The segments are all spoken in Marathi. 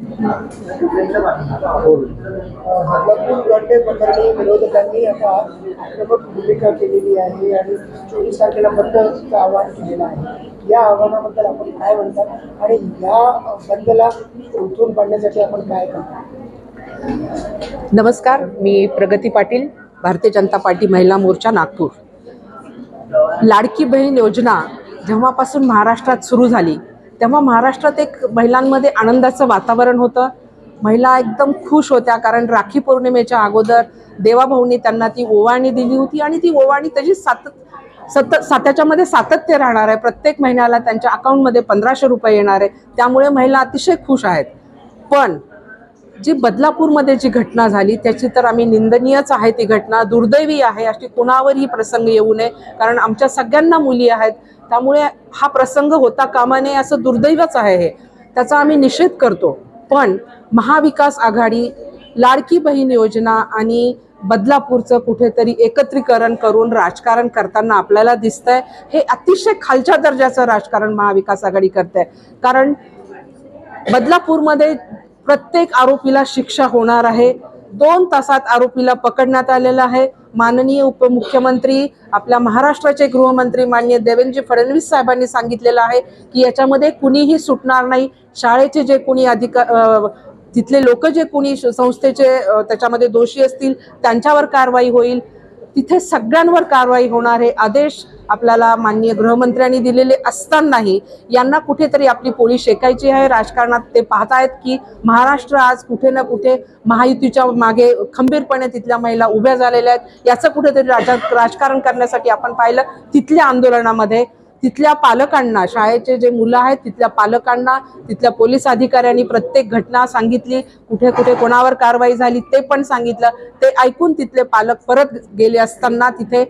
बदलापूर गड्डे प्रकरणी विरोधकांनी आता आक्रमक भूमिका केलेली आहे आणि चोवीस तारखेला बंदचं आवाहन केलेलं आहे या आव्हानाबद्दल आपण काय म्हणतात आणि या बंदला उठून पाडण्यासाठी आपण काय करतो नमस्कार मी प्रगती पाटील भारतीय जनता पार्टी महिला मोर्चा नागपूर. लाडकी बहीण योजना जेव्हापासून महाराष्ट्रात सुरू झाली तेव्हा महाराष्ट्रात एक महिलांमध्ये आनंदाचं वातावरण होतं. महिला एकदम खुश होत्या कारण राखी पौर्णिमेच्या अगोदर देवाभाऊनी त्यांना ती ओवाळणी दिली होती आणि ती ओवाळणी त्याची सात सत सात्याच्यामध्ये सातत्य राहणार आहे. प्रत्येक महिन्याला त्यांच्या अकाउंटमध्ये पंधराशे रुपये येणार आहे. त्यामुळे महिला अतिशय खुश आहेत. पण जी बदलापूरमध्ये जी घटना झाली त्याची तर आम्ही निंदनीयच आहे ती घटना. दुर्दैवी आहे अशी कोणावरही प्रसंग येऊ नये कारण आमच्या सगळ्यांना मुली आहेत. त्यामुळे हा प्रसंग होता कामा नये असं दुर्दैवच आहे हे. त्याचा आम्ही निषेध करतो. पण महाविकास आघाडी लाडकी बहीण योजना आणि बदलापूरचं कुठेतरी एकत्रीकरण करून राजकारण करताना आपल्याला दिसतंय हे अतिशय खालच्या दर्जाचं राजकारण महाविकास आघाडी करते कारण बदलापूरमध्ये प्रत्येक आरोपीला शिक्षा होणार आहे. दोन तासात आरोपीला पकडण्यात आलेला आहे. माननीय उपमुख्यमंत्री आपल्या महाराष्ट्राचे गृहमंत्री माननीय देवेंद्रजी फडणवीस साहेबांनी सांगितलेलं आहे की याच्यामध्ये कुणीही सुटणार नाही. शाळेचे जे कोणी अधिकार तिथले लोक जे कोणी संस्थेचे त्याच्यामध्ये दोषी असतील त्यांच्यावर कारवाई होईल. तिथे सगळ्यांवर कारवाई होणार हे आदेश आपल्याला माननीय गृहमंत्र्यांनी दिलेले असतानाही यांना कुठेतरी आपली पोळी शेकायची आहे. राजकारणात ते पाहतायत की महाराष्ट्र आज कुठे ना कुठे महायुतीच्या मागे खंबीरपणे तिथल्या महिला उभ्या झालेल्या आहेत. याचं कुठेतरी राजा राजकारण करण्यासाठी आपण पाहिलं. तिथल्या आंदोलनामध्ये तिथल्या पालकांना शाळेचे जे मुलं आहेत तिथल्या पालकांना तिथल्या पोलीस अधिकाऱ्यांनी प्रत्येक घटना सांगितली कुठे कुठे कोणावर कारवाई झाली ते पण सांगितलं. ते ऐकून तिथले पालक परत गेले असताना तिथे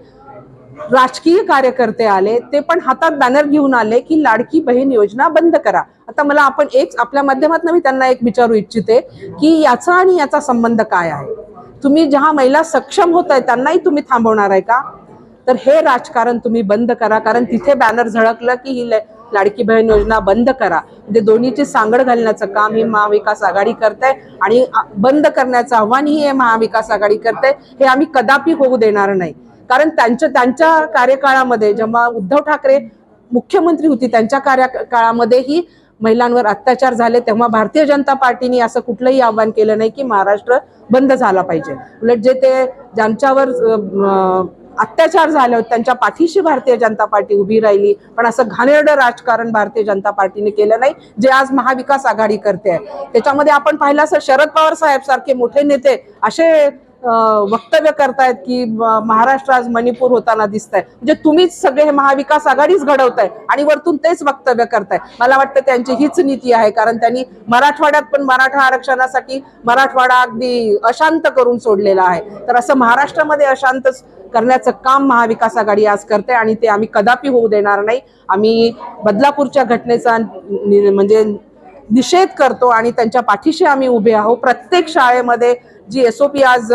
राजकीय कार्यकर्ते आले ते पण हातात बॅनर घेऊन आले की लाडकी बहीण योजना बंद करा. आता मला आपण एक आपल्या माध्यमातून मी त्यांना एक विचारू इच्छिते की याचा आणि याचा संबंध काय आहे? तुम्ही ज्या महिला सक्षम होत आहे त्यांनाही तुम्ही थांबवणार आहे का? तर हे राजकारण तुम्ही बंद करा. कारण तिथे बॅनर झळकलं की ही लाडकी बहीण योजना बंद करा. म्हणजे दोन्हीची सांगड घालण्याचं काम ही महाविकास आघाडी करते आणि बंद करण्याचं आव्हान ही हे महाविकास आघाडी करते हे आम्ही कदापि होऊ देणार नाही. कारण त्यांच्या त्यांच्या कार्यकाळामध्ये जेव्हा उद्धव ठाकरे मुख्यमंत्री होती त्यांच्या कार्यकाळामध्येही महिलांवर अत्याचार झाले तेव्हा भारतीय जनता पार्टीने असं कुठलंही आव्हान केलं नाही की महाराष्ट्र बंद झाला पाहिजे. उलट जे ते ज्यांच्यावर अत्याचार झाले होते. त्यांच्या पाठीशी भारतीय जनता पार्टी उभी राहिली. पण असं घाणेरडं राजकारण भारतीय जनता पार्टीने केलं नाही जे आज महाविकास आघाडी करते. आहे त्याच्यामध्ये आपण पाहिलं असं शरद पवार साहेब सारखे मोठे नेते असे वक्तव्य करतायत की महाराष्ट्र आज मणिपूर होताना दिसत आहे म्हणजे तुम्हीच सगळे हे महाविकास आघाडीच घडवताय आणि वरतून तेच वक्तव्य करताय. मला वाटतं त्यांची हीच नीती आहे कारण त्यांनी मराठवाड्यात पण मराठा आरक्षणासाठी मराठवाडा अगदी अशांत करून सोडलेला आहे. तर असं महाराष्ट्रामध्ये अशांत करण्याचं काम महाविकास आघाडी आज करते आणि ते आम्ही कदापि होऊ देणार नाही. आम्ही बदलापूरच्या घटनेचा नि- म्हणजे निषेध करतो आणि त्यांच्या पाठीशी आम्ही उभे आहोत. प्रत्येक शाळेमध्ये जी एस ओ पी आज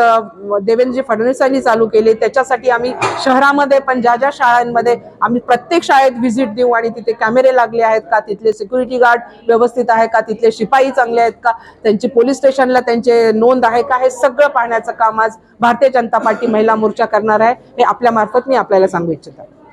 देवेंद्रजी फडणवीसांनी चालू केली त्याच्यासाठी आम्ही शहरामध्ये पण ज्या ज्या शाळांमध्ये आम्ही प्रत्येक शाळेत व्हिजिट देऊ आणि तिथे कॅमेरे लागले आहेत का तिथले सिक्युरिटी गार्ड व्यवस्थित आहे का तिथले शिपाई चांगले आहेत का त्यांची पोलीस स्टेशनला त्यांचे नोंद आहे का हे सगळं पाहण्याचं काम आज भारतीय जनता पार्टी महिला मोर्चा करणार आहे. हे आपल्यामार्फत मी आपल्याला सांगू इच्छित. आहे